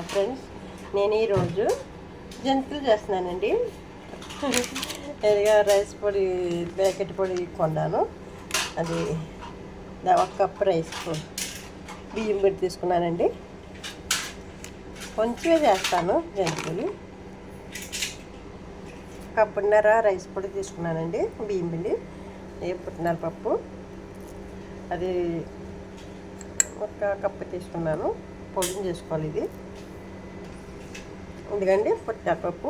Friends నేను ఈరోజు జంతులు చేస్తున్నానండి. ఇదిగా రైస్ పొడి ప్యాకెట్ పొడి కొన్నాను. అది ఒక కప్ రైస్ బియ్యం పెట్టి తీసుకున్నానండి. కొంచెమే చేస్తాను జంతువులు. కప్పున్నర రైస్ పొడి తీసుకున్నానండి బియ్యం పిండి. ఏ పప్పు. అది ఒక కప్పు తీసుకున్నాను. పొడిని చేసుకోవాలి ఇది. ఎందుకంటే పుట్టినపప్పు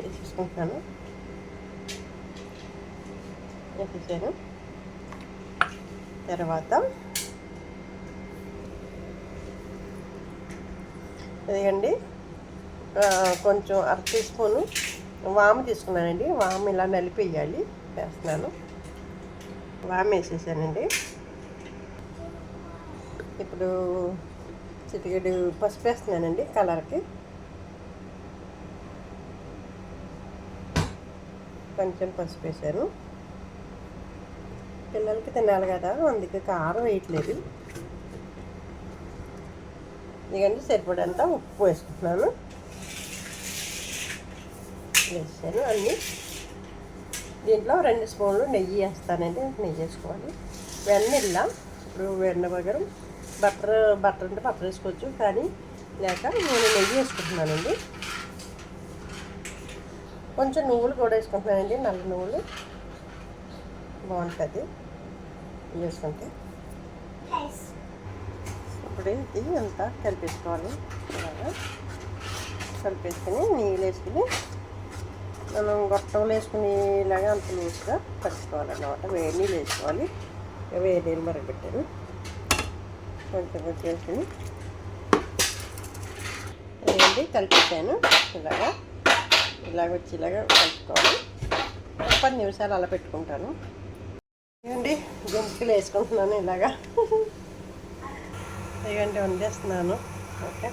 వేసేసుకుంటున్నాను వేసేసాను తర్వాత ఇదిగండి కొంచెం అర టీ స్పూను వాము తీసుకున్నానండి. వాము ఇలా నలిపేయాలి. వేస్తున్నాను. వాము వేసేసానండి. ఇప్పుడు చిటికెడు పసుపు వేస్తున్నానండి కలర్కి. కొంచెం పసుపు వేసాను పిల్లలకి తినాలి కదా అందుకే కారం వేయట్లేదు. ఎందుకంటే సరిపడంత ఉప్పు వేసుకుంటున్నాను. వేసాను అన్నీ. దీంట్లో రెండు స్పూన్లు నెయ్యి వేస్తానండి నెయ్యి వేసుకోవాలి. వెన్నెల్లా ఇప్పుడు వెన్న బగరం. బటర్ బటర్ అంటే బటర్ వేసుకోవచ్చు కానీ లేక నేను నెయ్యి వేసుకుంటున్నానండి. కొంచెం నువ్వులు కూడా వేసుకుంటున్నానండి నల్ల నువ్వులు. బాగుంటుంది. వేసుకుంటే. ఇప్పుడు ఇది అంతా కలిపేసుకోవాలి. ఇలాగా కలిపేసుకుని నీళ్ళు వేసుకుని మనం గొట్టంలో వేసుకునేలాగా అంత లూస్గా కలుపుకోవాలన్నమాట. వేడి నీళ్ళు వేసుకోవాలి. వేడి నీళ్ళు మరగబెట్టాను. కొంచెం వచ్చేసి వేయండి ఇదండి కలిపేసాను ఇలాగా ఇలాగ వచ్చి ఇలాగ కలుపుకోవాలి. పది నిమిషాలు అలా పెట్టుకుంటాను. ఇవ్వండి గుంపులు వేసుకుంటున్నాను ఇలాగా. ఇవ్వండి వండేస్తున్నాను. ఓకే.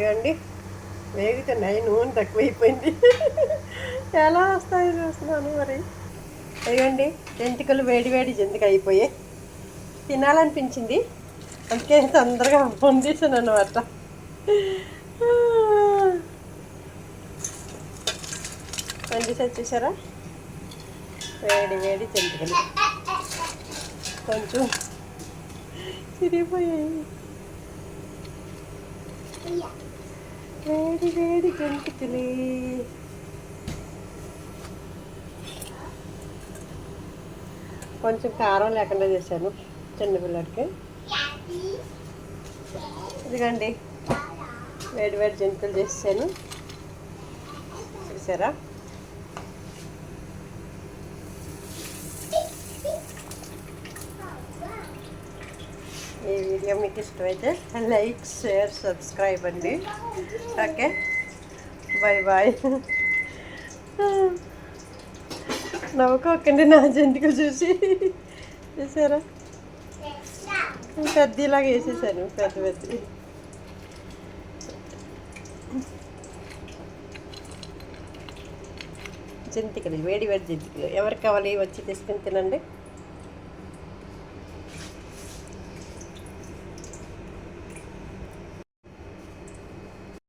ఇవ్వండి వేగుతున్నాయి నూనె తక్కువైపోయింది. ఎలా వస్తాయి చూస్తున్నాను మరి? అయ్యండి జంతికలు వేడి వేడి జంతిక అయిపోయాయి తినాలనిపించింది. అందుకే తొందరగా పొందేసాను అనమాట వండేసారి చూసారా? వేడి వేడి జంతికలు. కొంచెం చిరిగిపోయాయి. వేడి వేడి జంతికలు. కొంచెం కారం లేకుండా చేశాను చిన్నపిల్లడికి ఇదిగండి. వేడి వేడి జంతువులు చేసాను చూసారా? ఈ వీడియో మీకు ఇష్టమైతే లైక్ షేర్ సబ్స్క్రైబ్ అండి. ఓకే? బాయ్ బాయ్ నవ్వుకోకండి నా జంతికలు చూసి. చూసారా? పెద్ద ఇలాగా వేసేసాను పెద్ద పెద్ద. జంతికలు వేడి వేడి జంతికలు. ఎవరికి కావాలి వచ్చి తీసుకుని తినండి.